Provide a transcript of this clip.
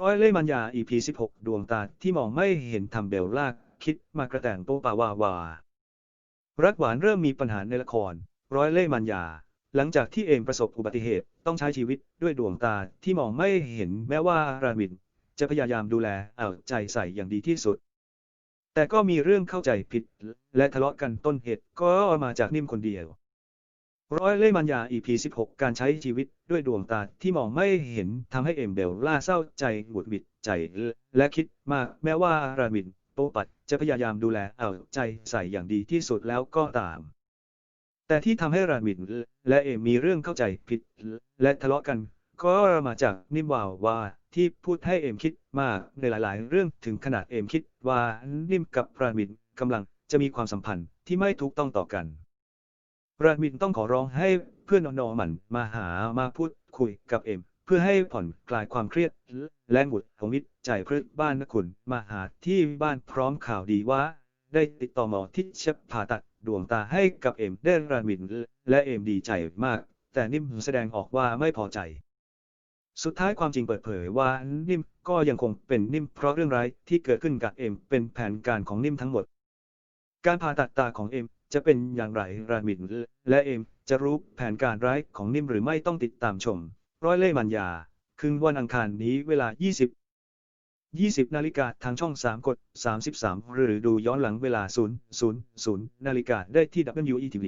ร้อยเล่ห์มันยา EP 16 ดวงตาที่มองไม่เห็นทำเบลล่าคิดมากระแตงโปปาวาวา รักหวานเริ่มมีปัญหาในละคร ร้อยเล่ห์มันยาหลังจากที่เอมประสบอุบัติเหตุต้องใช้ชีวิตด้วยดวงตาที่มองไม่เห็นแม้ว่ารามิน จะพยายามดูแลเอาใจใส่อย่างดีที่สุด แต่ก็มีเรื่องเข้าใจผิด และทะเลาะกันต้นเหตุก็มาจากนิ่มคนเดียว ร้อยเล่มันยา EP 16 การใช้ชีวิตด้วยดวงตาที่มองไม่เห็นทำให้เอมเบลล่าเศร้าใจหงุดหงิดใจ และคิดมากแม้ว่ารามินโปปัดจะพยายามดูแลเอาใจใส่อย่างดีที่สุดแล้วก็ตาม แต่ที่ทำให้รามินและเอมมีเรื่องเข้าใจผิด และทะเลาะกัน ก็มาจากนิมวาวว่าที่พูดให้เอมคิดมากในหลาย ๆ เรื่องถึงขนาดเอมคิดว่านิมกับรามินกำลังจะมีความสัมพันธ์ที่ไม่ถูกต้องต่อกัน รามินต้องขอร้องให้เพื่อนนอมันมาหามาพูดคุยกับเอ็ม เพื่อให้ผ่อนคลายความเครียด และหงุดหงิดใจเพื่อบ้านนคุณมาหาที่บ้านพร้อมข่าวดีว่า ได้ติดต่อหมอที่จะผ่าตัดดวงตาให้กับเอ็มได้รามิน และเอ็มดีใจมาก แต่นิ่มแสดงออกว่าไม่พอใจ สุดท้ายความจริงเปิดเผยว่านิ่มก็ยังคงเป็นนิ่มเพราะเรื่องร้ายที่เกิดขึ้นกับเอ็มเป็นแผนการของนิ่มทั้งหมดการผ่าตัดตาของเอ็ม จะเป็นอย่างไรรามินและเอ็มจะรู้แผนการร้ายของนิ่มหรือไม่ต้องติดตามชม ร้อยเล่มันยา คืนวันอังคารนี้เวลา 20 20 นาฬิกาทางช่อง 3 กด 33 หรือดูย้อนหลังเวลา 0 0 0 นาฬิกาได้ที่ WETV